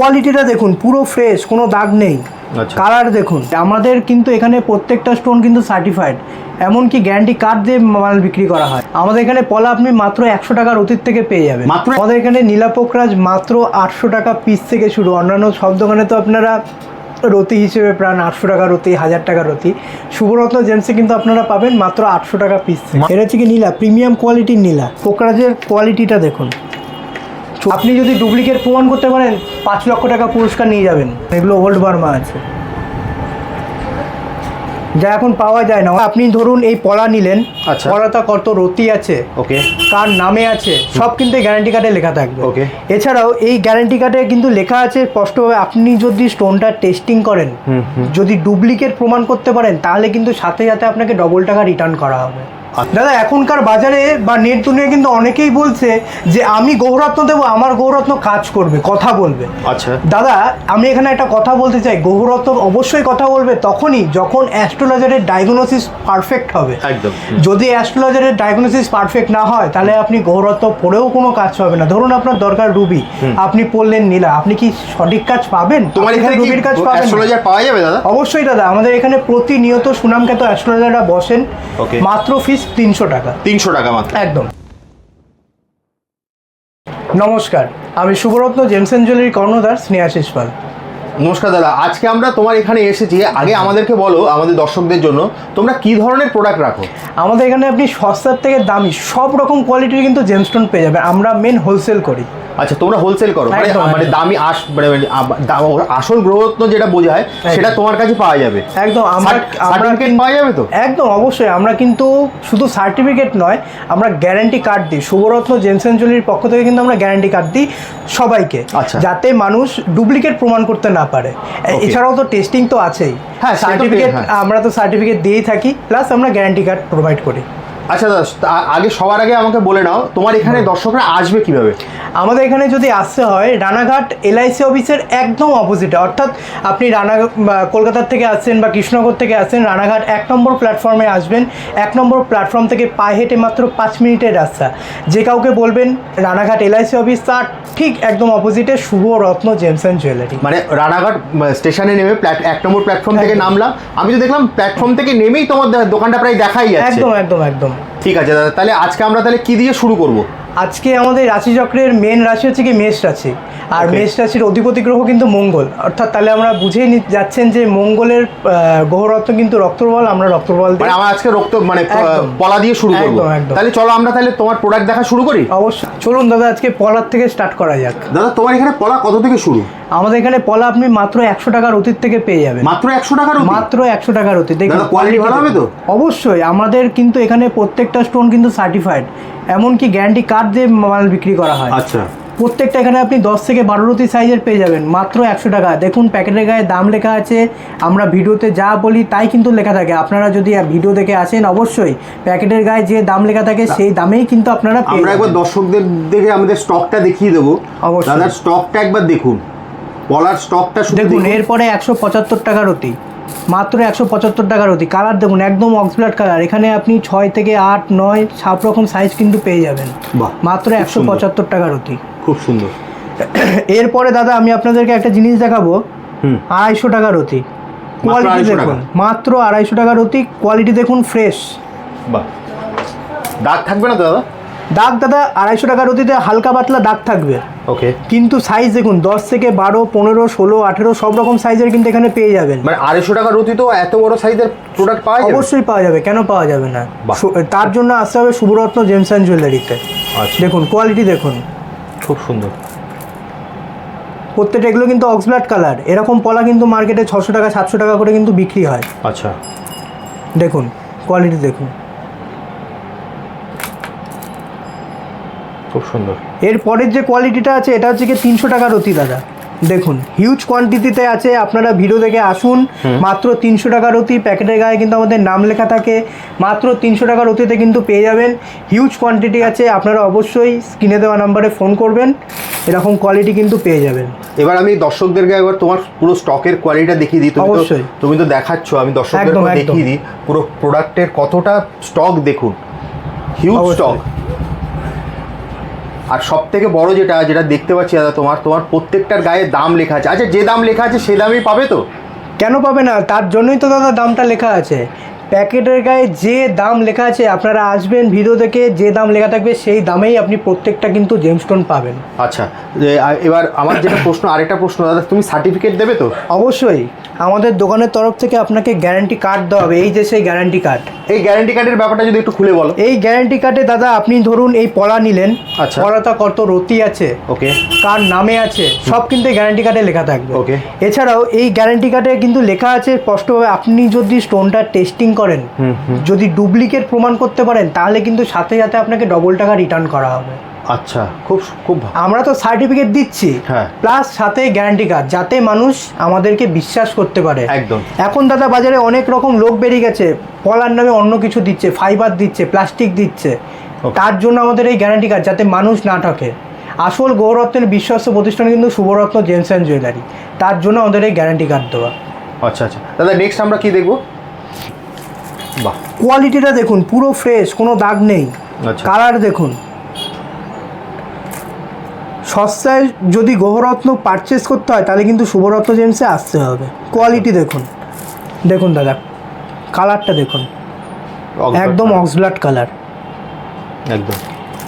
কোয়ালিটিটা দেখুন পুরো ফ্রেশ কোনো দাগ নেই। আচ্ছা। কালার দেখুন আমাদের কিন্তু এখানে প্রত্যেকটা স্টোন কিন্তু সার্টিফাইড এমনকি গ্যারান্টি কার্ড দিয়ে মাল বিক্রি করা হয়। আমাদের এখানে পলা আপনি মাত্র একশো টাকার অতীত থেকে পেয়ে যাবেন। মাত্র? আমাদের এখানে নীলাপোকরাজ মাত্র আটশো টাকা পিস থেকে শুরু। অন্যান্য সব দোকানে তো আপনারা রতি হিসেবে প্রাণ আটশো টাকা রতি হাজার টাকা রতি। শুভরত্ন জেমসে কিন্তু আপনারা পাবেন মাত্র আটশো টাকা পিস এটা হচ্ছে কি নীলা প্রিমিয়াম কোয়ালিটির নীলা। পোকরাজের কোয়ালিটিটা দেখুন। আপনি যদি ডুপ্লিকেট প্রমাণ করতে পারেন পাঁচ লক্ষ টাকা পুরস্কার নিয়ে যাবেন। এগুলো ওল্ড বার্মা আছে। যা এখন পাওয়া যায় না। আপনি ধরুন এই পড়া নিলেন। আচ্ছা। পলাটা কত রতি আছে? ওকে। কার নামে আছে? সব কিন্তু গ্যারান্টি কার্ডে লেখা থাকবে। ওকে। এছাড়াও এই গ্যারান্টি কার্ডে কিন্তু লেখা আছে স্পষ্টভাবে আপনি যদি স্টোনটা টেস্টিং করেন। যদি ডুপ্লিকেট প্রমাণ করতে পারেন তাহলে কিন্তু সাথে সাথে আপনাকে ডবল টাকা রিটার্ন করা হবে। দাদা এখনকার বাজারে বা নেট দুনিয়া কিন্তু অনেকেই বলছে যে আমি গৌরত্ন দেবো আমার গৌরত্ন কাজ করবে কথা বলবে। আচ্ছা। দাদা আমি এখানে একটা কথা বলতে চাই। গৌরত্ন অবশ্যই কথা বলবে তখনই যখন অ্যাস্ট্রোলজারের ডায়াগনোসিস পারফেক্ট হবে। একদম। যদি অ্যাস্ট্রোলজারের ডায়াগনোসিস পারফেক্ট না হয় তাহলে আপনি গৌরত্ব পড়েও কোনো কাজ পাবে না। ধরুন আপনার দরকার রুবি। আপনি পড়লেন নীলা। আপনি কি সঠিক কাজ পাবেন? তোমার এখানে রুবির কাজ পাবেন? অ্যাস্ট্রোলজার পাওয়া যাবে দাদা? অবশ্যই দাদা। আমাদের এখানে প্রতিনিয়ত সুনামখ্যাত অ্যাস্ট্রোলজাররা বসেন। মাত্র ফিস তিনশো টাকা। তিনশো টাকা মাত্র। একদম। নমস্কার আমি শুভরত্ন জেমসেন জুয়েলারি কর্ণধার স্নেহাশিস পাল নমস্কার দাদা আজকে আমরা তোমার এখানে এসেছি। আগে আমাদেরকে বলো আমাদের দর্শকদের জন্য তোমরা কি ধরনের প্রোডাক্ট রাখো? আমাদের এখানে আপনি সস্তার থেকে দামি সব রকম কোয়ালিটির কিন্তু জেমস্টোন পেয়ে যাবেন আমরা মেন হোলসেল করি। আচ্ছা তোমরা হোলসেল করো মানে মানে দামি আস মানে মানে আসল গ্রহরত্ন যেটা বোঝায় সেটা তোমার কাছে পাওয়া যাবে। একদম আমরা সার্টিফিকেট পাওয়া যাবে তো? একদম অবশ্যই আমরা কিন্তু শুধু সার্টিফিকেট নয় আমরা গ্যারান্টি কার্ড দিই। শুভরত্ন জেমসেন জুয়েলারির পক্ষ থেকে কিন্তু আমরা গ্যারান্টি কার্ড দিই সবাইকে আচ্ছা। যাতে মানুষ ডুপ্লিকেট প্রমাণ করতে না পারে। এছাড়াও তো টেস্টিং তো আছেই। হ্যাঁ, সার্টিফিকেট হ্যাঁ। আমরা তো সার্টিফিকেট দিয়েই থাকি প্লাস আমরা গ্যারান্টি কার্ড প্রোভাইড করি। আচ্ছা তা- আগে সবার আগে আমাকে বলে নাও তোমার এখানে দর্শকরা আসবে কীভাবে? আমাদের এখানে যদি আসতে হয় রানাঘাট এলআইসি অফিসের একদম অপোজিটে অর্থাৎ আপনি রানা কলকাতার থেকে আসছেন বা কৃষ্ণনগর থেকে আসছেন রানাঘাট এক নম্বর প্ল্যাটফর্মে আসবেন। এক নম্বর প্ল্যাটফর্ম থেকে পায়ে হেঁটে মাত্র পাঁচ মিনিটের রাস্তা। যে কাউকে বলবেন রানাঘাট এলআইসি অফিস তার ঠিক একদম অপোজিটে Shubho Ratna gems and jewellery. মানে রানাঘাট স্টেশনে নেমে প্ল্যাট এক নম্বর প্ল্যাটফর্ম থেকে নামলাম। আমি তো দেখলাম প্ল্যাটফর্ম থেকে নেমেই তোমার দোকানটা প্রায় দেখাই একদম একদম একদম। একদম ঠিক আছে দাদা তাহলে আজকে আমরা তাহলে কি দিয়ে শুরু করব? আজকে আমাদের রাশিচক্রের মেন রাশি হচ্ছে কি মেষ রাশি। আর মেষ রাশির অধিপতি গ্রহ কিন্তু মঙ্গল। অর্থাৎ তাহলে আমরা বুঝেই নি- যাচ্ছেন যে মঙ্গলের গ্রহরত্ন কিন্তু রক্তবল আমরা রক্তবল মানে দিই আমরা আজকে রক্ত মানে পলা দিয়ে শুরু করব। তাহলে চলো আমরা তাহলে তোমার প্রোডাক্ট দেখা শুরু করি? অবশ্যই। চলুন দাদা আজকে পলার থেকে স্টার্ট করা যাক। দাদা তোমার এখানে পলা কত থেকে শুরু? আমাদের এখানে পলা আপনি মাত্র একশো টাকার অতীত থেকে পেয়ে যাবেন। মাত্র একশো টাকার? মাত্র একশো টাকার অতীত। quality ভালো হবে তো? অবশ্যই। আমাদের কিন্তু এখানে প্রত্যেকটা স্টোন কিন্তু সার্টিফাইড এমনকি গ্যারান্টি কার্ড দিয়ে মাল বিক্রি করা হয়। আচ্ছা। প্রত্যেকটা এখানে আপনি দশ থেকে বারো রতি সাইজের পেয়ে যাবেন মাত্র একশো টাকা। দেখুন প্যাকেটের গায়ে দাম লেখা আছে আমরা ভিডিওতে যা বলি তাই কিন্তু লেখা থাকে। আপনারা যদি ভিডিও দেখে আসেন অবশ্যই প্যাকেটের গায়ে যে দাম লেখা থাকে সেই দামেই কিন্তু আপনারা আমরা একবার দর্শকদের দেখে আমাদের স্টকটা দেখিয়ে দেবো। অবশ্যই। দাদার স্টকটা একবার দেখুন। পলার স্টকটা দেখুন এরপরে একশো পঁচাত্তর টাকার অতি মাত্র একশো পঁচাত্তর টাকার অতি কালার দেখুন একদম অক্সব্লাড কালার এখানে আপনি ছয় থেকে আট নয় সব রকম সাইজ কিন্তু পেয়ে যাবেন। মাত্র একশো পঁচাত্তর টাকার অতি খুব সুন্দর। এরপরে দাদা আমি আপনাদেরকে একটা জিনিস দেখাবো। আড়াইশো টাকার অতি কোয়ালিটি দেখুন মাত্র আড়াইশো টাকার অতি কোয়ালিটি দেখুন ফ্রেশ বাহ। দাগ থাকবে না দাদা? দাগ দাদা আড়াইশো টাকার অতিতে হালকা পাতলা দাগ থাকবে। ওকে কিন্তু সাইজ দেখুন দশ থেকে বারো পনেরো ষোলো আঠেরো সব রকম সাইজের কিন্তু এখানে পেয়ে যাবেন। মানে আড়াইশো টাকার অতি তো এত বড় সাইজের প্রোডাক্ট পাওয়া যাবে? অবশ্যই পাওয়া যাবে কেন পাওয়া যাবে না? তার জন্য আসতে হবে শুভরত্ন জেমস অ্যান্ড জুয়েলারিতে। আচ্ছা। দেখুন কোয়ালিটি দেখুন। খুব সুন্দর। প্রত্যেকটা এগুলো কিন্তু অক্সব্লাড কালার এরকম পলা কিন্তু মার্কেটে ছশো টাকা সাতশো টাকা করে কিন্তু বিক্রি হয়। আচ্ছা। দেখুন কোয়ালিটি দেখুন। খুব সুন্দর। এর পরের যে কোয়ালিটিটা আছে এটা হচ্ছে কি তিনশো টাকার অতি দাদা। দেখুন হিউজ কোয়ান্টিটিতে আছে আপনারা ভিডিও দেখে আসুন। মাত্র তিনশো টাকার অতি প্যাকেটের গায়ে কিন্তু আমাদের নাম লেখা থাকে। মাত্র তিনশো টাকার অতিতে কিন্তু পেয়ে যাবেন। হিউজ কোয়ান্টিটি আছে আপনারা অবশ্যই স্ক্রিনে দেওয়া নাম্বারে ফোন করবেন। এরকম কোয়ালিটি কিন্তু পেয়ে যাবেন। এবার আমি দর্শকদেরকে একবার তোমার পুরো স্টকের কোয়ালিটিটা দেখিয়ে দিই। তুমি তো অবশ্যই। তুমি তো দেখাচ্ছ আমি দর্শকদেরকে। দেখিয়ে দিই। পুরো প্রোডাক্টের কতটা স্টক দেখুন। হিউজ। স্টক আর সব থেকে বড় যেটা যেটা দেখতে পাচ্ছি দাদা তোমার তোমার প্রত্যেকটার গায়ে দাম লেখা আছে। আচ্ছা যে দাম লেখা আছে, সে দামই পাবে তো? কেন পাবে না? তার জন্যই তো দাদা দামটা লেখা আছে। প্যাকেটের গায়ে যে দাম লেখা আছে আপনারা আসবেন ভিডিও থেকে যে দাম লেখা থাকবে সেই দামেই আপনি প্রত্যেকটা কিন্তু জেমস্টোন পাবেন। আচ্ছা এবার আমার যেটা প্রশ্ন আরেকটা প্রশ্ন দাদা তুমি সার্টিফিকেট দেবে তো? অবশ্যই। আমাদের দোকানের তরফ থেকে আপনাকে গ্যারান্টি কার্ড দেওয়া হবে। এই যে সেই গ্যারান্টি কার্ড এই গ্যারান্টি কার্ডের ব্যাপারটা যদি একটু খুলে বলো। এই গ্যারান্টি কার্ডে দাদা আপনি ধরুন এই পলা নিলেন। আচ্ছা। পলাটা কত রতি আছে। ওকে। কার নামে আছে সব কিন্তু গ্যারান্টি কার্ডে লেখা থাকবে। ওকে। এছাড়াও এই গ্যারান্টি কার্ডে কিন্তু লেখা আছে স্পষ্টভাবে আপনি যদি স্টোনটা টেস্টিং করেন। যদি ডুপ্লিকেট প্রমাণ করতে পারেন তাহলে কিন্তু সাথে সাথে আপনাকে ডবল টাকা রিটার্ন করা হবে। আচ্ছা খুব খুব আমরা তো সার্টিফিকেট দিচ্ছি। হ্যাঁ। প্লাস সাথে গ্যারান্টি কার্ড যাতে মানুষ আমাদেরকে বিশ্বাস করতে পারে। একদম। এখন দাদা বাজারে অনেক রকম লোক বেরিয়ে গেছে। পলার নামে অন্য কিছু দিচ্ছে ফাইবার দিচ্ছে প্লাস্টিক দিচ্ছে। তার জন্য আমাদের এই গ্যারান্টি কার্ড যাতে মানুষ না ঠকে। আসল গৌরত্নের বিশ্বস্ত প্রতিষ্ঠান কিন্তু শুভরত্ন জেমস অ্যান্ড জুয়েলারি। তার জন্য আমাদের এই গ্যারান্টি কার্ড দেওয়া। আচ্ছা আচ্ছা। দাদা নেক্সট আমরা কি দেখব? কোয়ালিটিটা দেখুন পুরো ফ্রেশ কোনো দাগ নেই। আচ্ছা। কালার দেখুন। সস্তায় যদি গহরত্ন পারচেস করতে হয় তাহলে কিন্তু শুভরত্ন জেমসে আসতে হবে। কোয়ালিটি দেখুন। দেখুন দাদা কালারটা দেখুন। একদম অক্সব্লাড কালার একদম।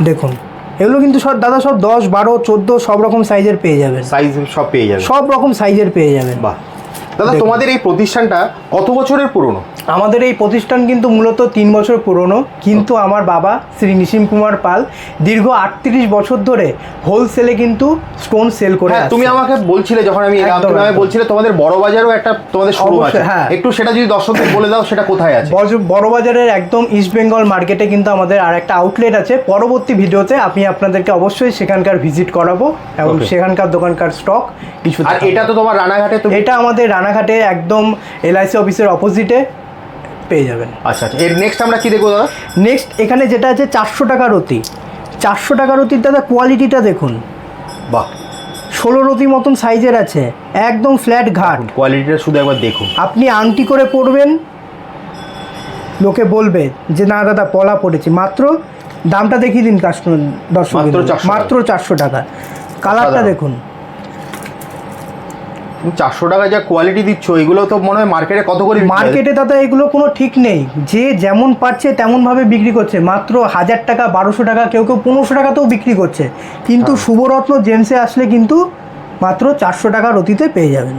দেখুন এগুলো কিন্তু সব দাদা সব দশ বারো চোদ্দ সব রকম সাইজের পেয়ে যাবেন। সাইজ সব পেয়ে যাবে সব রকম সাইজের পেয়ে যাবেন। বাহ। দাদা তোমাদের এই প্রতিষ্ঠানটা কত বছরের পুরনো? আমাদের এই প্রতিষ্ঠান কিন্তু মূলত তিন বছর পুরনো কিন্তু আমার বাবা শ্রী নিশিম কুমার পাল দীর্ঘ আটত্রিশ বছর ধরে হোলসেলে কিন্তু স্টোন সেল করে হ্যাঁ তুমি আমাকে বলছিলে যখন আমি। বলছিলে তোমাদের বড় বাজারও একটা তোমাদের শোরুম আছে। হ্যাঁ। একটু সেটা যদি দর্শকদের বলে দাও সেটা কোথায় আছে? বড় বড়বাজারের একদম ইস্ট বেঙ্গল মার্কেটে কিন্তু আমাদের আর একটা আউটলেট আছে। পরবর্তী ভিডিওতে আমি আপনাদেরকে অবশ্যই সেখানকার ভিজিট করাবো এবং সেখানকার দোকানকার স্টক কিছু আর এটা তো তোমার রানাঘাটে এটা আমাদের রানাঘাটে একদম এলআইসি অফিসের অপোজিটে পেয়ে যাবেন। আচ্ছা আচ্ছা। এর নেক্সট আমরা কি দেখব দাদা? নেক্সট এখানে যেটা আছে চারশো টাকা রতি। চারশো টাকা রতির দাদা কোয়ালিটিটা দেখুন। বাহ। ষোলো রতি মতন সাইজের আছে। একদম ফ্ল্যাট ঘাট। কোয়ালিটিটা শুধু একবার দেখুন। আপনি আংটি করে পরবেন। লোকে বলবে যে না দাদা পলা পড়েছি। মাত্র দামটা দেখিয়ে দিন কাস্টমার দর্শক মাত্র বিন্দু। 400 মাত্র চারশো টাকা। কালারটা দেখুন। চারশো টাকা যা কোয়ালিটি দিচ্ছ এগুলো তো মনে হয় মার্কেটে কত করে মার্কেটে দাদা এগুলো কোনো ঠিক নেই। যে যেমন পাচ্ছে তেমনভাবে বিক্রি করছে। মাত্র হাজার টাকা বারোশো টাকা কেউ কেউ পনেরোশো টাকাতেও বিক্রি করছে। কিন্তু হ্যাঁ। শুভরত্ন জেমসে আসলে কিন্তু মাত্র চারশো টাকার অতিতে পেয়ে যাবেন।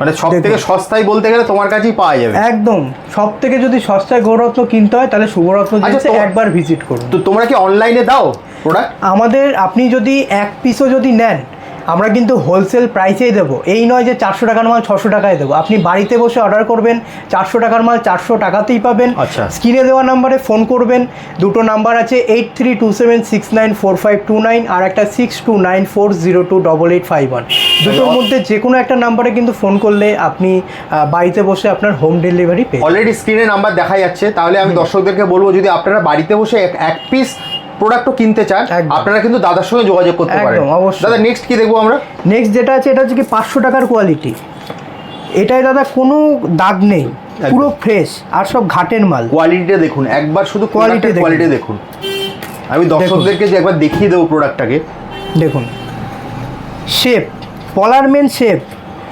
মানে সব থেকে সস্তায় বলতে গেলে তোমার কাছেই পাওয়া যাবে। একদম। সব থেকে যদি সস্তায় গৌরত্ন কিনতে হয় তাহলে শুভরত্ন আচ্ছা, জেমসে একবার ভিজিট করুন। তো তোমরা কি অনলাইনে দাও প্রোডাক্ট আমাদের আপনি যদি এক পিসও যদি নেন আমরা কিন্তু হোলসেল প্রাইসেই দেবো। এই নয় যে চারশো টাকার মাল ছশো টাকায় দেবো। আপনি বাড়িতে বসে অর্ডার করবেন চারশো টাকার মাল চারশো টাকাতেই পাবেন। আচ্ছা। স্ক্রিনে দেওয়া নাম্বারে ফোন করবেন। দুটো নাম্বার আছে eight three two seven six nine four five two nine আর একটা six two nine four zero two double eight five one দুটোর মধ্যে যে কোনো একটা নাম্বারে কিন্তু ফোন করলে আপনি বাড়িতে বসে আপনার হোম ডেলিভারি পেয়ে অলরেডি স্ক্রিনে নাম্বার দেখা যাচ্ছে। তাহলে আমি দর্শকদেরকে বলব যদি আপনারা বাড়িতে বসে এক- এক পিস প্রোডাক্টও কিনতে চান। আপনারা কিন্তু দাদার সঙ্গে যোগাযোগ করতে পারেন। একদম, অবশ্যই। দাদা নেক্সট কি দেখব আমরা? নেক্সট যেটা আছে এটা হচ্ছে কি পাঁচশো টাকার কোয়ালিটি এটাই দাদা কোনো দাগ নেই পুরো ফ্রেশ আর সব ঘাটের মাল। কোয়ালিটিটা দেখুন একবার শুধু কোয়ালিটি কোয়ালিটি দেখুন। আমি দর্শকদেরকে যে একবার দেখিয়ে দেবো প্রোডাক্টটাকে দেখুন। শেপ পলার মেন শেপ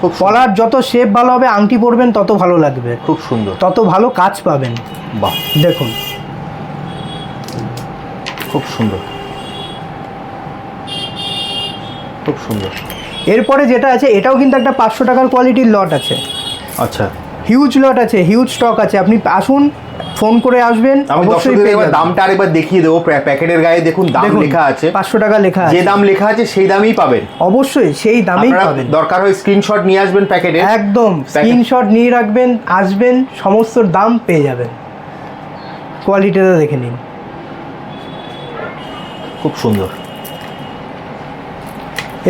খুব পলার যত শেপ ভালো হবে আংটি পরবেন তত ভালো লাগবে। খুব সুন্দর। তত ভালো কাজ পাবেন। বাহ। দেখুন। খুব সুন্দর। খুব সুন্দর। এরপরে যেটা আছে এটাও কিন্তু একটা পাঁচশো টাকার কোয়ালিটির লট আছে। আচ্ছা। হিউজ লট আছে হিউজ স্টক আছে। আপনি আসুন ফোন করে আসবেন অবশ্যই। দামটা আরেকবার দেখিয়ে দেবো। প্যাকেটের গায়ে দেখুন দাম লেখা আছে। পাঁচশো টাকা লেখা যে দাম লেখা আছে সেই দামেই পাবেন। অবশ্যই সেই দামেই পাবেন। দরকার হয় স্ক্রিনশট নিয়ে আসবেন প্যাকেটে। একদম স্ক্রিনশট নিয়ে রাখবেন আসবেন সমস্ত দাম পেয়ে যাবেন। কোয়ালিটিটা দেখে নিন। খুব সুন্দর।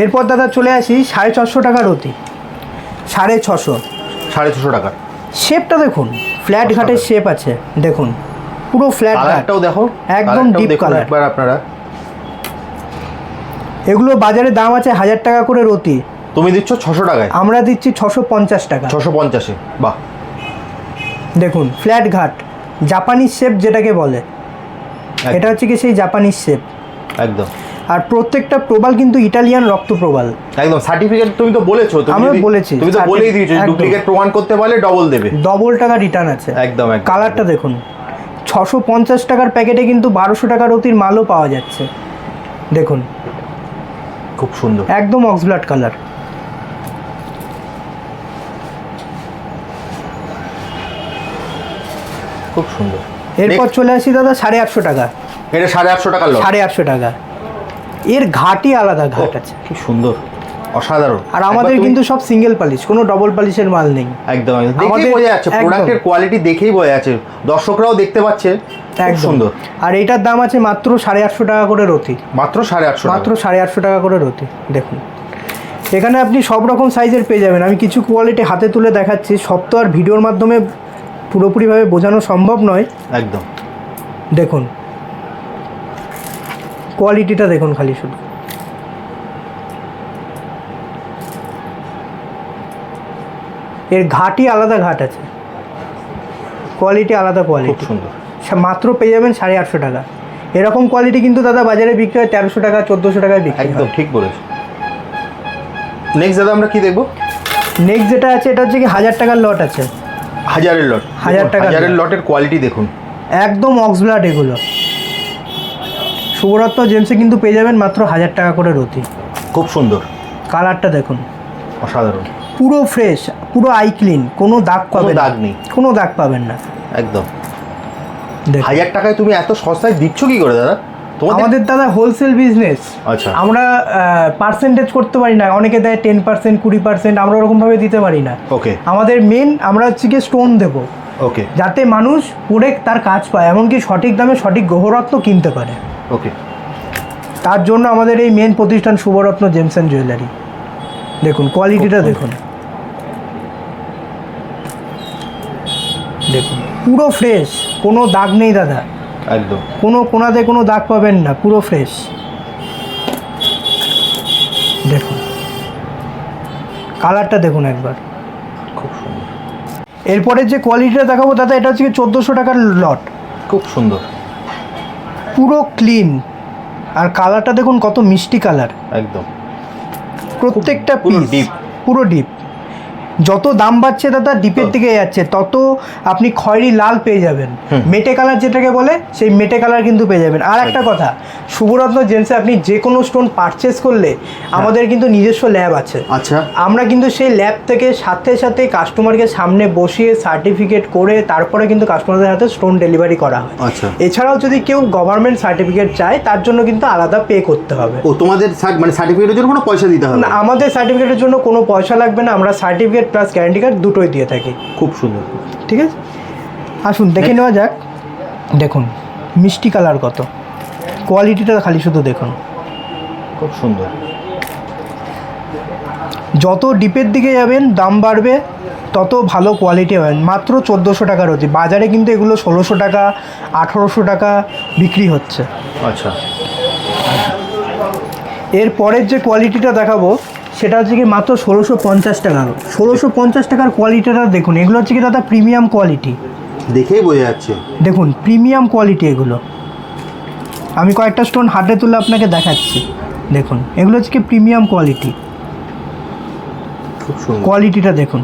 এরপর দাদা চলে আসি সাড়ে ছশো টাকার অতি সাড়ে ছশো। সাড়ে ছশো টাকা। শেপটা দেখুন ফ্ল্যাট ঘাটের শেপ আছে দেখুন পুরো ফ্ল্যাট ঘাটটাও দেখো একদম দেখুন color। একবার আপনারা। এগুলো বাজারে দাম আছে হাজার টাকা করে রতি। তুমি দিচ্ছ ছশো টাকায়। আমরা দিচ্ছি ছশো পঞ্চাশ টাকা। ছশো পঞ্চাশে বাহ। দেখুন ফ্ল্যাট ঘাট জাপানিজ শেপ যেটাকে বলে। এটা হচ্ছে কি সেই জাপানিজ শেপ। একদম। আর প্রত্যেকটা প্রবাল কিন্তু ইটালিয়ান রক্ত প্রবাল। একদম সার্টিফিকেট তুমি তো বলেছ তুমি আমি বলেছি, তুমি তো বলেই দিয়েছ। ডুপ্লিকেট প্রমাণ করতে পারলে ডবল দেবে। ডবল টাকা রিটার্ন আছে। একদম একদম। কালারটা দেখুন। ছশো পঞ্চাশ টাকার প্যাকেটে কিন্তু বারোশো টাকার অতির মালও পাওয়া যাচ্ছে। দেখুন। খুব সুন্দর। একদম অক্সব্লাড কালার খুব সুন্দর। এরপর চলে আসি দাদা সাড়ে আটশো টাকা। এটা সাড়ে আটশো লট। সাড়ে আটশো টাকা। এর ঘাটই আলাদা ঘাট আছে। কি সুন্দর অসাধারণ। আর আমাদের কিন্তু সব সিঙ্গেল পালিশ কোনো ডবল পালিশের মাল নেই। একদম দেখেই আমাদের- বোঝা যাচ্ছে প্রোডাক্টের কোয়ালিটি দেখেই বোঝা যাচ্ছে। দর্শকরাও দেখতে পাচ্ছে খুব সুন্দর। আর এটার দাম আছে মাত্র সাড়ে আটশো টাকা করে রতি। মাত্র সাড়ে আটশো মাত্র সাড়ে আটশো টাকা করে রতি দেখুন। এখানে আপনি সব রকম সাইজের পেয়ে যাবেন। আমি কিছু কোয়ালিটি হাতে তুলে দেখাচ্ছি। সব তো আর ভিডিওর মাধ্যমে পুরোপুরিভাবে বোঝানো সম্ভব নয়। একদম। দেখুন কোয়ালিটিটা দেখুন খালি শুধু। এর ঘাটই আলাদা ঘাট আছে। কোয়ালিটি আলাদা কোয়ালিটি। সুন্দর। মাত্র পেয়ে যাবেন সাড়ে আটশো টাকা। এরকম কোয়ালিটি কিন্তু দাদা বাজারে বিক্রি হয় তেরোশো টাকা চোদ্দোশো টাকায় বিক্রি একদম ঠিক বলেছ। নেক্সট দাদা আমরা কি দেখব? নেক্সট যেটা আছে এটা হচ্ছে কি হাজার টাকার লট আছে। হাজারের লট হাজার টাকা হাজারের লটের কোয়ালিটি দেখুন। একদম অক্সব্লাড এগুলো। শুভরত্ন জেমসে কিন্তু পেয়ে যাবেন মাত্র হাজার টাকা করে রতি খুব সুন্দর। কালারটা দেখুন। অসাধারণ। পুরো ফ্রেশ পুরো আই ক্লিন কোনো দাগ পাবেন দাগ নেই। কোনো দাগ পাবেন না। একদম। হাজার টাকায় তুমি এত সস্তায় দিচ্ছ কি করে দাদা? আমাদের দাদা হোলসেল বিজনেস আচ্ছা। আমরা পার্সেন্টেজ করতে পারি না। অনেকে দেয় টেন পার্সেন্ট কুড়ি পার্সেন্ট আমরা ওরকমভাবে দিতে পারি না। ওকে আমাদের মেন আমরা হচ্ছে কি স্টোন দেবো। ওকে যাতে মানুষ পরে তার কাজ পায় এমনকি সঠিক দামে সঠিক গ্রহরত্ন কিনতে পারে। ওকে তার জন্য আমাদের এই মেন প্রতিষ্ঠান শুভরত্ন জেমস অ্যান্ড জুয়েলারি। দেখুন কোয়ালিটিটা দেখুন। দেখুন পুরো ফ্রেশ কোনো দাগ নেই দাদা। একদম। কোনো কোনাতে কোনো দাগ পাবেন না পুরো ফ্রেশ দেখুন কালারটা দেখুন একবার। খুব সুন্দর। এরপরে যে কোয়ালিটিটা দেখাবো দাদা এটা হচ্ছে চোদ্দোশো টাকার লট খুব সুন্দর। পুরো ক্লিন আর কালারটা দেখুন কত মিষ্টি কালার একদম। প্রত্যেকটা পুরো পিস পুরো ডিপ যত দাম বাড়ছে দাদা ডিপের দিকে যাচ্ছে তত আপনি খয়েরি লাল পেয়ে যাবেন। মেটে কালার যেটাকে বলে সেই মেটে কালার কিন্তু পেয়ে যাবেন। আর একটা কথা শুভরত্ন জেন্সে আপনি যে কোনো স্টোন পারচেস করলে আমাদের কিন্তু নিজস্ব ল্যাব আছে। আচ্ছা। আমরা কিন্তু সেই ল্যাব থেকে সাথে সাথে কাস্টমারকে সামনে বসিয়ে সার্টিফিকেট করে তারপরে কিন্তু কাস্টমারদের হাতে স্টোন ডেলিভারি করা হয়। আচ্ছা। এছাড়াও যদি কেউ গভর্নমেন্ট সার্টিফিকেট চায় তার জন্য কিন্তু আলাদা পে করতে হবে। ও তোমাদের মানে সার্টিফিকেটের জন্য কোনো পয়সা দিতে হবে? না আমাদের সার্টিফিকেটের জন্য কোনো পয়সা লাগবে না আমরা সার্টিফিকেট প্লাস গ্যারান্টি কার্ড দুটোই দিয়ে থাকি। খুব সুন্দর। ঠিক আছে? আসুন দেখে নেওয়া যাক। দেখুন মিষ্টি কালার কত? কোয়ালিটিটা খালি শুধু দেখুন। খুব সুন্দর। যত ডিপের দিকে যাবেন দাম বাড়বে তত ভালো কোয়ালিটি পাবেন। মাত্র চোদ্দোশো টাকার হচ্ছে বাজারে কিন্তু এগুলো ষোলোশো টাকা আঠেরোশো টাকা বিক্রি হচ্ছে। আচ্ছা। এর পরের যে কোয়ালিটিটা দেখাবো সেটা হচ্ছে কি মাত্র ষোলোশো পঞ্চাশ টাকা ষোলোশো পঞ্চাশ টাকার কোয়ালিটিটা দেখুন এগুলো হচ্ছে কি দাদা প্রিমিয়াম কোয়ালিটি দেখেই বোঝা যাচ্ছে। দেখুন প্রিমিয়াম কোয়ালিটি এগুলো। আমি কয়েকটা স্টোন হাতে তুলে আপনাকে দেখাচ্ছি। দেখুন এগুলো হচ্ছে কি প্রিমিয়াম কোয়ালিটি খুব কোয়ালিটিটা দেখুন।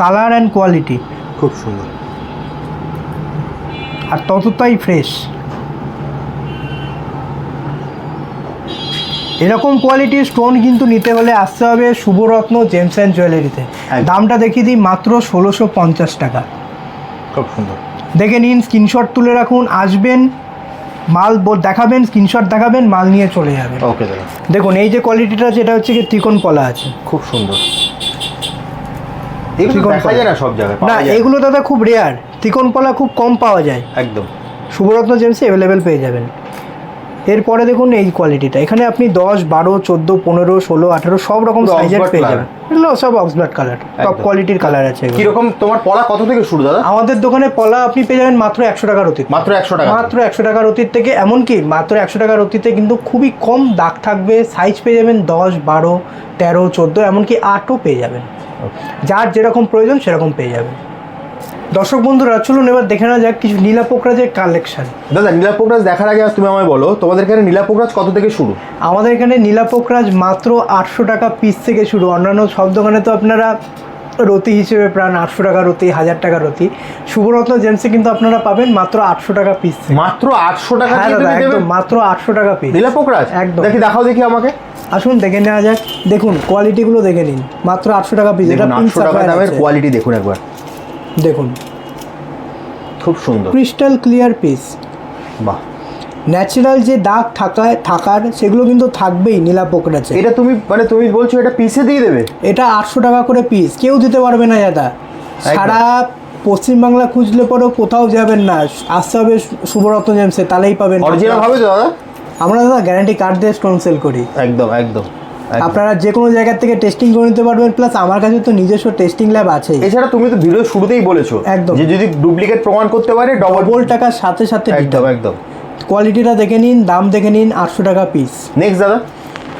কালার অ্যান্ড কোয়ালিটি খুব সুন্দর। আর ততটাই ফ্রেশ এরকম কোয়ালিটির স্টোন কিন্তু নিতে হলে আসতে হবে শুভরত্ন জেমস অ্যান্ড জুয়েলারিতে দামটা দেখিয়ে দিই মাত্র ষোলোশো পঞ্চাশ টাকা। খুব সুন্দর। দেখে নিন স্ক্রিনশট তুলে রাখুন আসবেন মাল দেখাবেন স্ক্রিনশট দেখাবেন মাল নিয়ে চলে যাবেন। ওকে দাদা। দেখুন এই যে কোয়ালিটিটা যেটা হচ্ছে কি ত্রিকোণ পলা আছে। খুব সুন্দর। না সব জায়গায়? না এগুলো দাদা খুব রেয়ার ত্রিকোণ পলা খুব কম পাওয়া যায়। একদম। শুভরত্ন জেমসে অ্যাভেলেবেল পেয়ে যাবেন। এরপরে দেখুন এই কোয়ালিটিটা এখানে আপনি দশ বারো চোদ্দ পনেরো ষোলো আঠেরো সব রকম সাইজের পেয়ে যাবেন। এগুলো সব অক্সব্লাড কালার টপ কোয়ালিটির কালার আছে। কীরকম তোমার পড়া কত থেকে শুরু দাদা? আমাদের দোকানে পলা আপনি পেয়ে যাবেন মাত্র একশো টাকার অতীত। মাত্র একশো টাকা মাত্র একশো টাকার অতীত থেকে এমনকি মাত্র একশো টাকার অতীতে কিন্তু খুবই কম দাগ থাকবে। সাইজ পেয়ে যাবেন দশ বারো তেরো চোদ্দ এমনকি আটও পেয়ে যাবেন। যার যেরকম প্রয়োজন সেরকম পেয়ে যাবেন। দর্শক বন্ধুরা চলুন এবার দেখে নেওয়া যাক কিছু নীলা পোকরাজের কালেকশন দাদা নীলা পোকরাজ দেখার আগে তুমি আমায় বলো তোমাদের এখানে নীলা পোকরাজ কত থেকে শুরু? আমাদের এখানে নীলা পোকরাজ মাত্র আটশো টাকা পিস থেকে শুরু। অন্যান্য সব দোকানে তো আপনারা রতি হিসেবে প্রাণ আটশো টাকা রতি হাজার টাকা রতি। শুভরত্ন জেমসে কিন্তু আপনারা পাবেন মাত্র আটশো টাকা পিস মাত্র আটশো টাকা হ্যাঁ একদম মাত্র আটশো টাকা পিস নীলা পোকরাজ একদম। দেখি দেখাও দেখি আমাকে। আসুন দেখে নেওয়া যাক। দেখুন কোয়ালিটিগুলো দেখে নিন। মাত্র আটশো টাকা পিস এটা কোয়ালিটি দেখুন একবার। দেখুন। খুব সুন্দর। Crystal clear piece. বাহ। ন্যাচারাল যে দাগ থাকায় থাকার সেগুলো কিন্তু থাকবেই নীলা পোকরাজে এটা তুমি মানে তুমি বলছো এটা পিসে দিয়ে দেবে? এটা আটশো টাকা করে পিস কেউ দিতে পারবে না দাদা সারা পশ্চিমবাংলা খুঁজলে পরেও কোথাও যাবেন না। আসতে হবে শুভরত্ন জেমসে তাহলেই পাবেন। অরিজিনাল হবে তো দাদা? আমরা দাদা গ্যারান্টি কার্ড দিয়ে স্টোন সেল করি। একদম একদম। আপনারা যে কোনো জায়গা থেকে টেস্টিং করে নিতে পারবেন প্লাস আমার কাছে তো নিজস্ব টেস্টিং ল্যাব আছে এছাড়া তুমি তো ভিডিও শুরুতেই বলেছ একদম। যে যদি ডুপ্লিকেট প্রমাণ করতে পারে ডবল টাকার সাথে সাথে একদম একদম। কোয়ালিটিটা দেখে নিন দাম দেখে নিন আটশো টাকা পিস নেক্সট দাদা।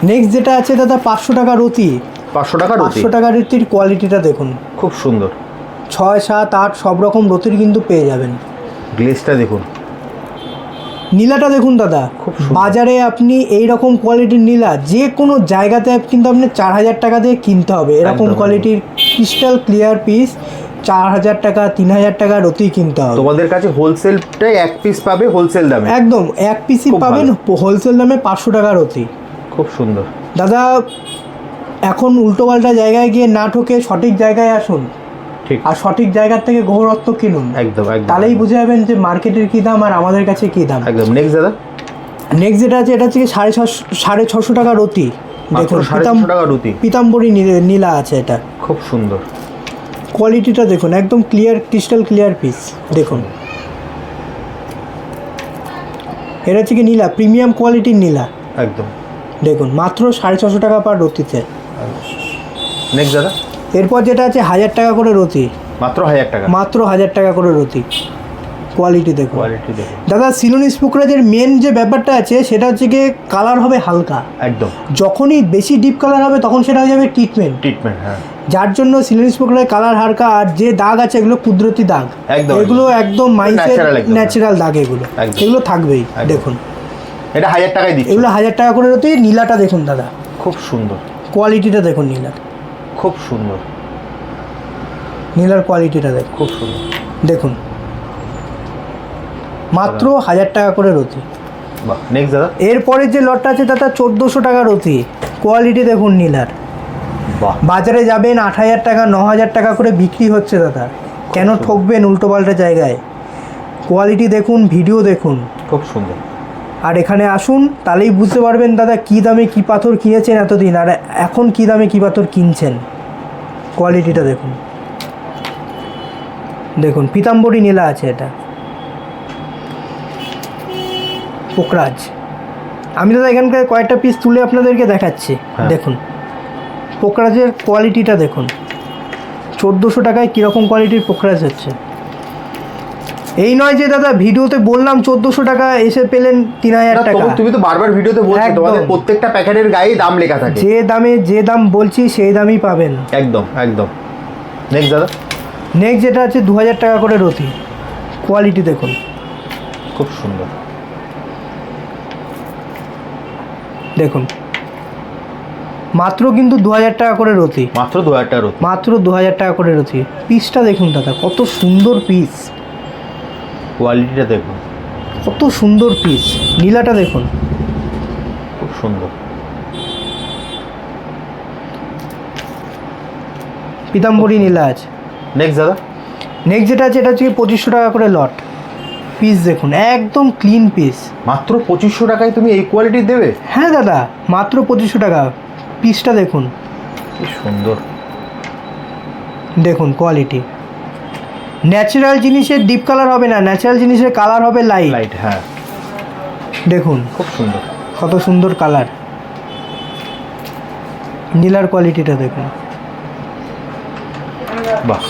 নেক্সট যেটা আছে দাদা পাঁচশো টাকা রতি পাঁচশো টাকা পাঁচশো টাকা রতির কোয়ালিটিটা দেখুন। খুব সুন্দর। ছয় সাত আট সব রকম রতির কিন্তু পেয়ে যাবেন। গ্লেসটা দেখুন। নীলাটা দেখুন দাদা। বাজারে আপনি এই রকম কোয়ালিটির নীলা যে কোনো জায়গাতে কিন্তু আপনি চার হাজার টাকা দিয়ে কিনতে হবে। এরকম কোয়ালিটির ক্রিস্টাল ক্লিয়ার পিস চার হাজার টাকা তিন হাজার টাকার অতি কিনতে হবে। তোমাদের কাছে হোলসেলটাই এক পিস পাবে হোলসেল দামে? একদম এক পিসই পাবেন হোলসেল দামে পাঁচশো টাকার অতি। খুব সুন্দর। দাদা এখন উল্টোপাল্টা জায়গায় গিয়ে না ঠকে সঠিক জায়গায় আসুন। আর সঠিক জায়গার থেকে গৌরত্ব কিনুন একদম একদম। তাহলেই বুঝে যাবেন যে মার্কেটের কী দাম আর আমাদের কাছে কী দাম। একদম। নেক্সট দাদা? নেক্সট যেটা আছে এটা হচ্ছে সাড়ে ছশো সাড়ে ছশো টাকা রতি দেখুন টাকা রুটি। পিতাম্বরী নীল- নীলা আছে এটা। খুব সুন্দর। কোয়ালিটিটা দেখুন একদম ক্লিয়ার ক্রিস্টাল ক্লিয়ার পিস দেখুন। এটা হচ্ছে কি নীলা প্রিমিয়াম কোয়ালিটির নীলা। একদম। দেখুন মাত্র সাড়ে ছশো টাকা পার রতিতে নেক্সট দাদা? এরপর যেটা আছে হাজার টাকা করে রতি মাত্র হাজার টাকা। মাত্র হাজার টাকা করে রতি কোয়ালিটি দেখুন। দাদা সিলোনিস পুকরাজের মেন যে ব্যাপারটা আছে সেটা হচ্ছে গিয়ে কালার হবে হালকা। একদম। যখনই বেশি ডিপ কালার হবে তখন সেটা হয়ে যাবে ট্রিটমেন্ট ট্রিটমেন্ট হ্যাঁ। যার জন্য সিলিন্স পোকরের কালার হারকা আর যে দাগ আছে এগুলো কুদরতি দাগ। একদম, এগুলো একদম মাইসের ন্যাচারাল দাগ এগুলো। এগুলো থাকবেই দেখুন। এটা হাজার টাকায় দিচ্ছি। এগুলো হাজার টাকা করে হতে নীলাটা দেখুন দাদা। খুব সুন্দর। কোয়ালিটিটা দেখুন নীলার। খুব সুন্দর। নীলার কোয়ালিটিটা দেখুন খুব সুন্দর। দেখুন। মাত্র হাজার টাকা করে রতি। বাহ নেক্সট দাদা। এরপরে যে লটটা আছে দাদা চোদ্দোশো টাকা রতি। কোয়ালিটি দেখুন নীলার। বাহ। বাজারে যাবেন আট হাজার টাকা ন হাজার টাকা করে বিক্রি হচ্ছে দাদা। কেন ঠকবেন উল্টোপাল্টা জায়গায়? কোয়ালিটি দেখুন ভিডিও দেখুন। খুব সুন্দর। আর এখানে আসুন তাহলেই বুঝতে পারবেন দাদা কী দামে কী পাথর কিনেছেন এতদিন? আর এখন কী দামে কী পাথর কিনছেন? কোয়ালিটিটা দেখুন। দেখুন পিতাম্বরী নীলা আছে এটা। পোকরাজ। আমি দাদা এখানকার কয়েকটা পিস তুলে আপনাদেরকে দেখাচ্ছি। হ্যাঁ। দেখুন পোকরাজের কোয়ালিটিটা দেখুন। চোদ্দোশো টাকায় কীরকম কোয়ালিটির পোকরাজ হচ্ছে? এই নয় যে দাদা ভিডিওতে বললাম চোদ্দোশো টাকা এসে পেলেন তিন হাজার টাকা। তুমি তো বারবার ভিডিওতে বলছো। তোমাদের প্রত্যেকটা প্যাকেটের গায়ে দাম লেখা থাকে। যে দামে যে দাম বলছি সেই দামই পাবেন। একদম একদম। নেক্সট দাদা। নেক্সট যেটা আছে দু হাজার টাকা করে রতি। কোয়ালিটি দেখুন। খুব সুন্দর। দেখুন। মাত্র কিন্তু দু হাজার টাকা করে রতি। মাত্র দু হাজার টাকা মাত্র দু হাজার টাকা করে রতি। পিসটা দেখুন দাদা কত সুন্দর পিস কোয়ালিটিটা দেখুন। কত সুন্দর পিস নীলাটা দেখুন। খুব সুন্দর। পিতাম্বরী নীলা আছে। নেক্সট দাদা। নেক্সট যেটা আছে এটা হচ্ছে পঁচিশশো টাকা করে লট পিস দেখুন একদম ক্লিন পিস মাত্র পঁচিশশো টাকায় তুমি এই কোয়ালিটির দেবে? হ্যাঁ দাদা মাত্র পঁচিশশো টাকা। পিসটা দেখুন। কি সুন্দর। দেখুন কোয়ালিটি ন্যাচারাল জিনিসের ডিপ কালার হবে না ন্যাচারাল জিনিসের কালার হবে লাইট লাইট হ্যাঁ। দেখুন খুব সুন্দর। কত সুন্দর কালার নীলার কোয়ালিটিটা দেখুন। বাহ।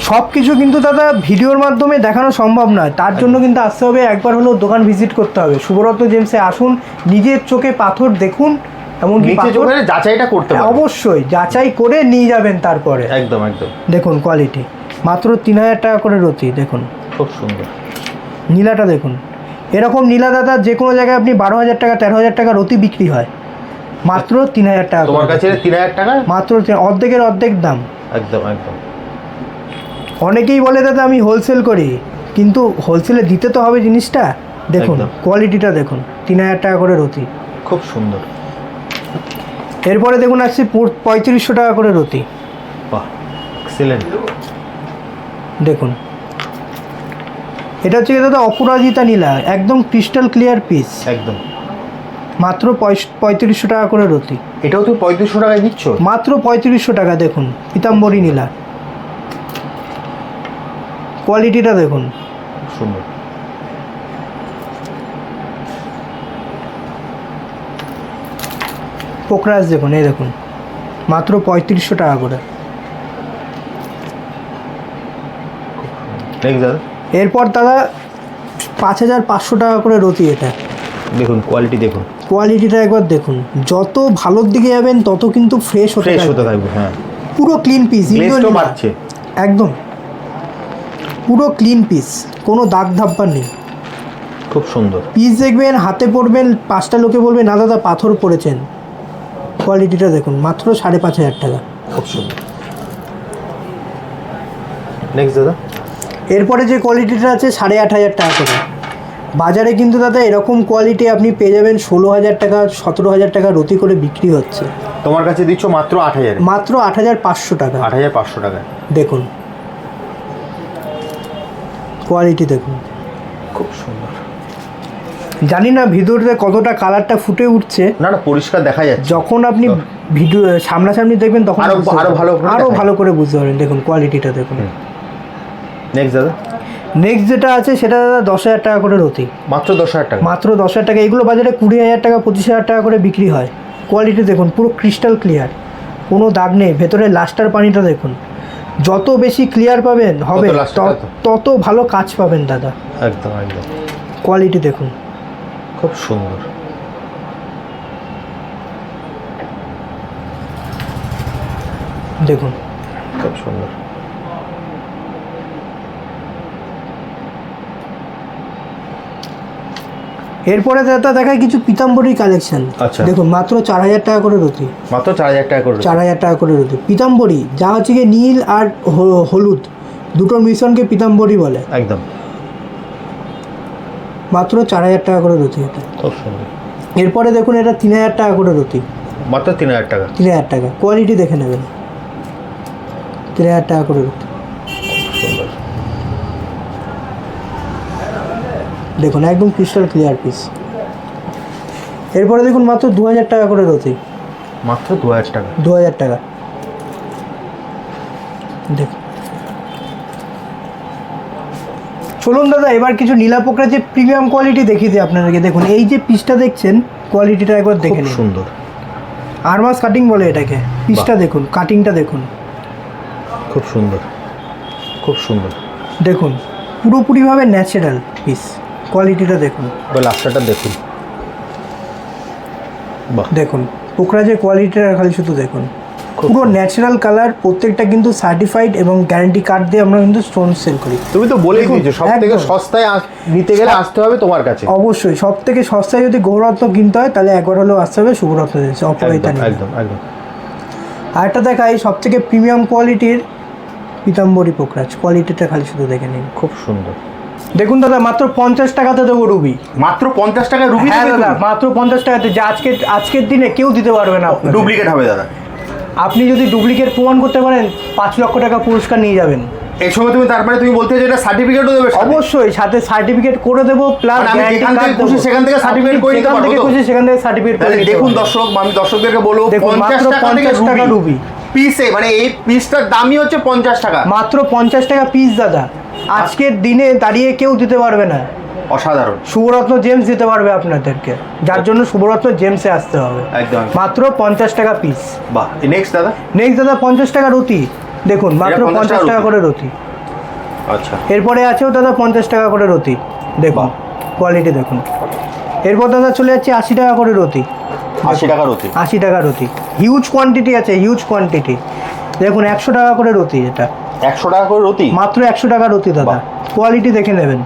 সব কিছু কিন্তু দাদা ভিডিওর মাধ্যমে দেখানো সম্ভব নয় তার জন্য কিন্তু আসতে হবে একবার হলেও দোকান ভিজিট করতে হবে। শুভরত্ন জেমসে আসুন নিজের চোখে পাথর দেখুন চোখে যাচাইটা করতে অবশ্যই যাচাই করে নিয়ে যাবেন তারপরে। একদম একদম। দেখুন কোয়ালিটি মাত্র তিন হাজার টাকা করে রতি দেখুন। খুব সুন্দর। নীলাটা দেখুন। এরকম নীলা দাদা যে কোনো জায়গায় আপনি বারো হাজার টাকা তেরো হাজার টাকা রতি বিক্রি হয়। মাত্র তিন হাজার টাকা তোমার। কাছে তিন হাজার টাকা? মাত্র অর্ধেকের অর্ধেক দাম। একদম একদম। অনেকেই বলে দাদা আমি হোলসেল করি। কিন্তু হোলসেলে দিতে তো হবে জিনিসটা। দেখুন। কোয়ালিটিটা দেখুন তিন হাজার টাকা করে রতি। খুব সুন্দর। এরপরে দেখুন আসছে পঁয়ত্রিশশো টাকা করে রতি। বাহ এক্সিলেন্ট দেখুন। এটা হচ্ছে দাদা অপরাজিতা নীলা একদম ক্রিস্টাল ক্লিয়ার পিস একদম। মাত্র পঁয়ত্রিশশো টাকা করে রতি। এটাও তুমি পঁয়ত্রিশশো টাকায় দিচ্ছ মাত্র পঁয়ত্রিশশো টাকা দেখুন পিতাম্বরী নীলা। কোয়ালিটিটা দেখুন। সুন্দর। পোকরাজ দেখুন এই দেখুন মাত্র পঁয়ত্রিশশো টাকা করে নেক্সট দাদা এরপর দাদা পাঁচ হাজার পাঁচশো টাকা করে রতি এটা। দেখুন কোয়ালিটি দেখুন। কোয়ালিটিটা একবার দেখুন। যত ভালোর দিকে যাবেন তত কিন্তু ফ্রেশ হতে ফ্রেশ। হতে থাকবে হ্যাঁ। পুরো ক্লিন পিস একদম। পুরো ক্লিন পিস কোনো দাগ ধাপ্পা নেই। খুব সুন্দর। পিস দেখবেন হাতে পড়বেন পাঁচটা লোকে বলবে না দাদা পাথর পড়েছেন। কোয়ালিটিটা দেখুন মাত্র সাড়ে পাঁচ হাজার টাকা। খুব সুন্দর। নেক্সট দাদা। এরপরে যে কোয়ালিটিটা আছে সাড়ে আট হাজার টাকা করে। বাজারে কিন্তু দাদা এরকম কোয়ালিটি আপনি পেয়ে যাবেন ষোলো হাজার টাকা সতেরো হাজার টাকা রতি করে বিক্রি হচ্ছে। তোমার কাছে দিচ্ছ মাত্র আট হাজার? মাত্র আট হাজার পাঁচশো টাকা। আট হাজার পাঁচশো টাকা দেখুন। কোয়ালিটি দেখুন। খুব সুন্দর। জানি না ভিডিওতে কতটা কালারটা ফুটে উঠছে। না না পরিষ্কার দেখা যাচ্ছে। যখন আপনি ভিডিও সামনাসামনি দেখবেন তখন আরো-। ভালো আরও ভালো করে বুঝতে পারবেন। দেখুন কোয়ালিটিটা দেখুন। নেক্সট দাদা? নেক্সট যেটা আছে সেটা দাদা দশ হাজার টাকা করে রতি। মাত্র দশ হাজার টাকা? মাত্র দশ হাজার টাকা। এগুলো বাজারে কুড়ি হাজার টাকা পঁচিশ হাজার টাকা করে বিক্রি হয়। কোয়ালিটি দেখুন পুরো ক্রিস্টাল ক্লিয়ার কোনো দাগ নেই। ভেতরে লাস্টার পানিটা দেখুন। যত বেশি ক্লিয়ার পাবেন হবে। তত। তত ভালো কাজ পাবেন দাদা। একদম একদম। কোয়ালিটি দেখুন। খুব সুন্দর। দেখুন। খুব সুন্দর। এরপরে দাদা দেখায় কিছু পিতাম্বরী কালেকশন আচ্ছা। দেখুন মাত্র চার হাজার টাকা করে রতি মাত্র চার হাজার টাকা করে চার হাজার টাকা করে রতি পিতাম্বরী যা হচ্ছে গিয়ে নীল আর হলুদ। দুটোর মিশ্রণকে পিতাম্বরী বলে। একদম। মাত্র চার হাজার টাকা করে রতি এটা। এরপরে দেখুন এটা তিন হাজার টাকা করে রতি মাত্র তিন হাজার টাকা। তিন হাজার টাকা। কোয়ালিটি দেখে নেবেন। তিন হাজার টাকা করে রতি দেখুন একদম ক্রিস্টাল ক্লিয়ার পিস এরপরে দেখুন মাত্র দু হাজার টাকা করে রতি মাত্র দু হাজার টাকা। দু হাজার টাকা। দেখুন চলুন দাদা এবার কিছু নীলা পোকরা যে প্রিমিয়াম কোয়ালিটি দেখিয়ে দিই আপনাদেরকে। দেখুন এই যে পিসটা দেখছেন কোয়ালিটিটা একবার দেখে নিন। সুন্দর। আরমাস কাটিং বলে এটাকে। পিসটা দেখুন কাটিংটা দেখুন। খুব সুন্দর। খুব সুন্দর। দেখুন পুরোপুরিভাবে ন্যাচারাল পিস কোয়ালিটিটা দেখুন। এবার লাস্টারটা দেখুন। বাহ। দেখুন যে কোয়ালিটিটা খালি শুধু দেখুন। পুরো ন্যাচারাল কালার প্রত্যেকটা কিন্তু সার্টিফাইড এবং গ্যারান্টি কার্ড দিয়ে আমরা কিন্তু স্টোন সেল করি। তুমি তো বলেই দিয়েছ সব থেকে সস্তায় নিতে গেলে আসতে হবে তোমার কাছে। অবশ্যই সব থেকে সস্তায় যদি গৌরত্ন কিনতে হয় তাহলে একবার হলেও আসতে হবে শুভরত্ন জিনিস অপরাজিতা একদম একদম আরেকটা দেখাই সব থেকে প্রিমিয়াম কোয়ালিটির পিতাম্বরী পোকরাজ কোয়ালিটিটা খালি শুধু দেখে নিন। খুব সুন্দর। দেখুন দাদা মাত্র পঞ্চাশ টাকাতে দেবো রুবি। মাত্র পঞ্চাশ টাকা রুবি হ্যাঁ দাদা মাত্র পঞ্চাশ টাকাতে যে আজকে আজকের দিনে কেউ দিতে পারবে না ডুপ্লিকেট হবে দাদা। আপনি যদি ডুপ্লিকেট প্রমাণ করতে পারেন পাঁচ লক্ষ টাকা পুরস্কার নিয়ে যাবেন। এই সময় তুমি তারপরে তুমি বলতে এটা সার্টিফিকেটও দেবে অবশ্যই সাথে সার্টিফিকেট করে দেবো প্লাস আমি যেখান থেকে খুশি সেখান থেকে certificate করে নিতে পারব খুশি সেখান থেকে সার্টিফিকেট করে দেখুন দর্শক আমি দর্শকদেরকে বলব দেখুন, পঞ্চাশ মাত্র টাকা থেকে 50 টাকা রুবি। পিসে মানে এই পিসটার দামই হচ্ছে পঞ্চাশ টাকা। মাত্র পঞ্চাশ টাকা পিস দাদা। আজকের দিনে দাঁড়িয়ে কেউ দিতে পারবে না। অসাধারণ। শুভরত্ন জেমস দিতে পারবে আপনাদেরকে। যার জন্য শুভরত্ন জেমসে আসতে হবে। একদম। মাত্র পঞ্চাশ টাকা পিস বাহ নেক্সট দাদা? নেক্সট দাদা পঞ্চাশ টাকা রতি দেখুন মাত্র পঞ্চাশ টাকা করে রতি আচ্ছা। এরপরে আছেও দাদা পঞ্চাশ টাকা করে রতি দেখুন কোয়ালিটি দেখুন। এরপর দাদা চলে যাচ্ছে আশি টাকা করে রতি আশি টাকা রতি আশি টাকা রতি হিউজ কোয়ান্টিটি আছে হিউজ কোয়ান্টিটি দেখুন একশো টাকা করে রতি এটা। একশো টাকা করে রতি মাত্র একশো টাকা রতি দাদা। কোয়ালিটি দেখে নেবেন।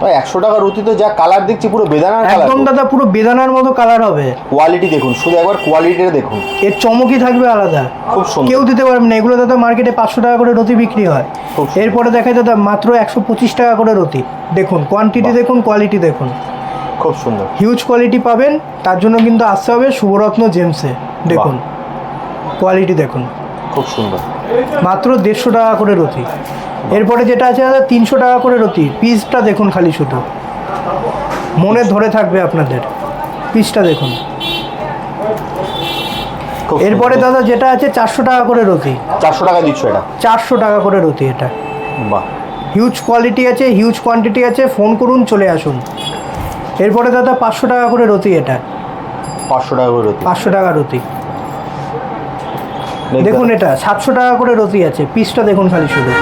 তো একশো টাকা রতি তো যা কালার দেখছি পুরো বেদানার কালার একদম দাদা পুরো বেদানার মতো কালার হবে। কোয়ালিটি দেখুন শুধু একবার কোয়ালিটিটা দেখুন। এর চমকই থাকবে আলাদা। খুব সুন্দর। কেউ দিতে পারবে না। এগুলো দাদা মার্কেটে পাঁচশো টাকা করে রতি বিক্রি হয়। এরপরে দেখায় দাদা মাত্র একশো পঁচিশ টাকা করে রতি দেখুন কোয়ান্টিটি দেখুন কোয়ালিটি দেখুন। খুব সুন্দর। হিউজ কোয়ালিটি পাবেন। তার জন্য কিন্তু আসতে হবে শুভরত্ন জেমসে দেখুন কোয়ালিটি দেখুন। খুব সুন্দর। মাত্র দেড়শো টাকা করে রতি এরপরে যেটা আছে দাদা তিনশো টাকা করে রতি। পিসটা দেখুন খালি শুধু। মনে ধরে থাকবে আপনাদের। পিসটা দেখুন। এরপরে দাদা যেটা আছে চারশো টাকা করে রতি। চারশো টাকা দিচ্ছ এটা? চারশো টাকা করে রতি এটা। বাহ। হিউজ কোয়ালিটি আছে হিউজ কোয়ান্টিটি আছে ফোন করুন চলে আসুন। এরপরে দাদা পাঁচশো টাকা করে রতি এটা। পাঁচশো টাকা করে রতি। পাঁচশো টাকা রতি। দেখুন এটা সাতশো টাকা করে রতি আছে। পিসটা দেখুন খালি শুধু।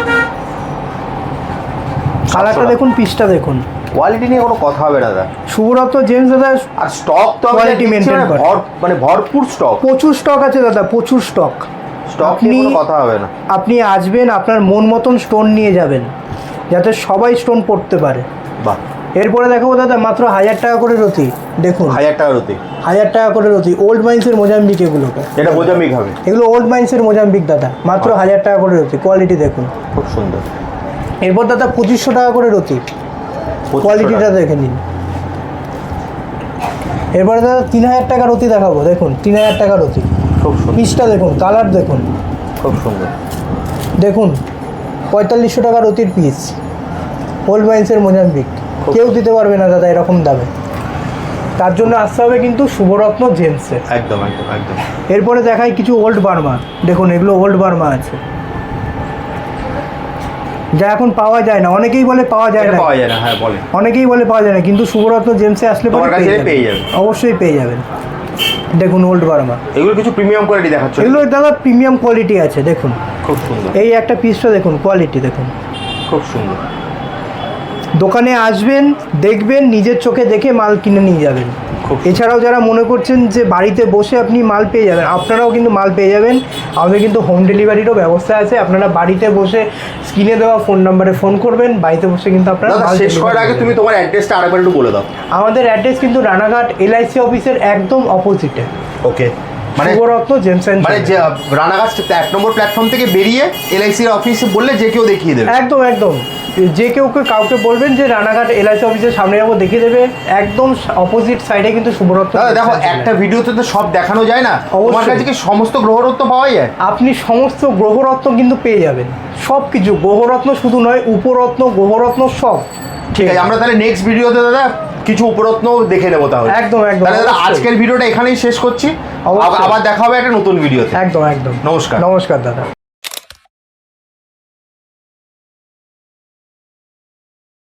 কালারটা দেখুন পিসটা দেখুন। কোয়ালিটি নিয়ে কোনো কথা হবে দাদা। সুব্রত জেমস দাদা আর স্টক তো দেখছি maintain মানে করে। ভর মানে ভরপুর স্টক প্রচুর স্টক আছে দাদা প্রচুর স্টক স্টক নিয়ে কোনো কথা হবে না। আপনি আসবেন আপনার মন মতন স্টোন নিয়ে যাবেন যাতে সবাই স্টোন পড়তে পারে। বাহ। এরপরে দেখাবো দাদা মাত্র হাজার টাকা করে রতি দেখুন। হাজার টাকা রতি হাজার টাকা করে রতি ওল্ড মাইন্সের মোজাম্বিক এগুলো এটা বোঝামিক হবে। এগুলো ওল্ড মাইন্সের মোজাম্বিক দাদা। মাত্র হাজার টাকা করে রতি কোয়ালিটি দেখুন। খুব সুন্দর। এরপর দাদা পঁচিশশো টাকা করে রতি। কোয়ালিটিটা দেখে নিন। এরপরে দাদা তিন হাজার টাকা রতি দেখাবো। দেখুন তিন হাজার টাকা রতি। খুব সুন্দর। পিসটা দেখুন কালার দেখুন। খুব সুন্দর। দেখুন পঁয়তাল্লিশশো টাকা রতির পিস ওল্ড মাইন্সের মোজাম্বিক। কেউ দিতে পারবে না দাদা এরকম দামে। তার জন্য আসতে হবে কিন্তু শুভরত্ন জেমসে একদম একদম একদম। এরপরে দেখাই কিছু ওল্ড বার্মা দেখুন এগুলো ওল্ড বার্মা আছে। যা এখন পাওয়া যায় না। অনেকেই বলে পাওয়া যায় না। পাওয়া যায় না হ্যাঁ বলে অনেকেই বলে পাওয়া যায় না কিন্তু শুভরত্ন জেমসে আসলে পেয়ে যাবে। যাবেন। অবশ্যই পেয়ে যাবেন। দেখুন ওল্ড বার্মা এগুলো কিছু প্রিমিয়াম কোয়ালিটি দেখাচ্ছে এগুলো দাদা প্রিমিয়াম কোয়ালিটি আছে দেখুন। খুব সুন্দর। এই একটা পিসটা দেখুন কোয়ালিটি দেখুন। খুব সুন্দর। দোকানে আসবেন দেখবেন নিজের চোখে দেখে মাল কিনে নিয়ে যাবেন। এছাড়াও যারা মনে করছেন যে বাড়িতে বসে আপনি মাল পেয়ে যাবেন আপনারাও কিন্তু মাল পেয়ে যাবেন। আমাদের কিন্তু হোম ডেলিভারিরও ব্যবস্থা আছে। আপনারা বাড়িতে বসে স্ক্রিনে দেওয়া ফোন নাম্বারে ফোন করবেন বাড়িতে বসে কিন্তু আপনারা শেষ করার আগে তুমি তোমার অ্যাড্রেসটা আরেকবার একটু বলে দাও। আমাদের অ্যাড্রেস কিন্তু রানাঘাট এলআইসি অফিসের একদম অপোজিটে ওকে মানে শুভরত্ন জেমস অ্যান্ড মানে যে রানাঘাট এক নম্বর প্ল্যাটফর্ম থেকে বেরিয়ে এলআইসির অফিসে বললে যে কেউ দেখিয়ে দেবে। একদম একদম। যে কেউ কেউ কাউকে বলবেন যে রানাঘাট এলআইসি অফিসের সামনে যাব দেখিয়ে দেবে একদম অপোজিট সাইডে কিন্তু শুভরত্ন দেখো একটা ভিডিওতে তো সব দেখানো যায় না। তোমার। কাছে কি সমস্ত গ্রহরত্ন পাওয়া যায়? আপনি সমস্ত গ্রহরত্ন কিন্তু পেয়ে যাবেন। সব কিছু গ্রহরত্ন শুধু নয় উপরত্ন গ্রহরত্ন সব। ঠিক আছে আমরা তাহলে নেক্সট ভিডিওতে দাদা কিছু উপরত্ন দেখে নেব তাহলে। একদম, একদম, আজকের ভিডিওটা এখানেই শেষ করছি। আবার দেখা হবে একটা নতুন ভিডিওতে। একদম একদম। নমস্কার। নমস্কার দাদা।